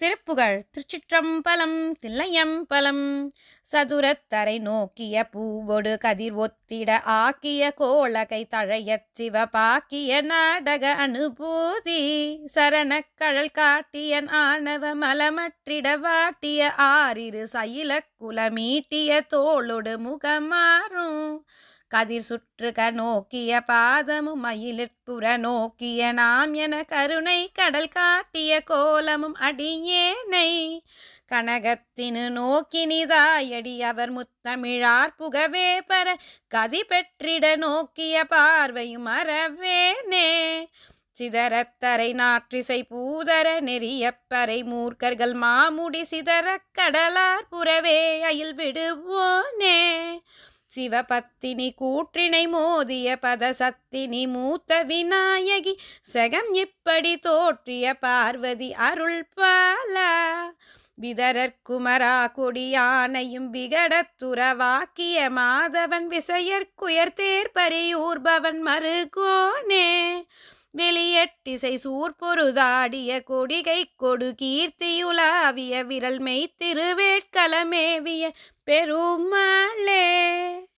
திருப்புகழ் திருச்சிற்றம்பலம் தில்லையம்பலம். சதுரத்தரை நோக்கிய பூவொடு கதிர் ஒத்திட ஆக்கிய கோளகை தழையச் சிவபாக்கிய நாடக அனுபூதி. சரணக்கழல் காட்டியன் ஆணவ மலமற்றிட வாட்டிய ஆறிரு சயில குலமீட்டிய தோளொடு முகமாறும். கதிர் சுற்றுக நோக்கிய பாதமும் மயிலிற்புற நோக்கிய நாம் என கருணை கடல் காட்டிய கோலமும் அடியேனை. கனகத்தினு நோக்கினிதாயடி அவர் முத்தமிழார் புகவே பர கதி பெற்றிட நோக்கிய பார்வையும் அறவேனே. சிதறத்தரை நாற்றிசை பூதர நெறியப்பறை மூர்க்கர்கள் மாமுடி சிதறக் கடலார் புறவே அயில் விடுவோனே. சிவபத்தினி கூற்றினை மோதிய பதசத்தினி மூத்த விநாயகி செகம் இப்படி தோற்றிய பார்வதி அருள் பால விதரற்குமரா கொடியானையும் விகடத்துறவாக்கிய மாதவன் விசையற்குயர் பரியூர்பவன் மருகோனே. வெளியட்டிசை சூர்பொருதாடிய கொடிகை கொடு கீர்த்தியுலாவிய விரல் மெய் திருவேட்கலமேவிய பெருமாளே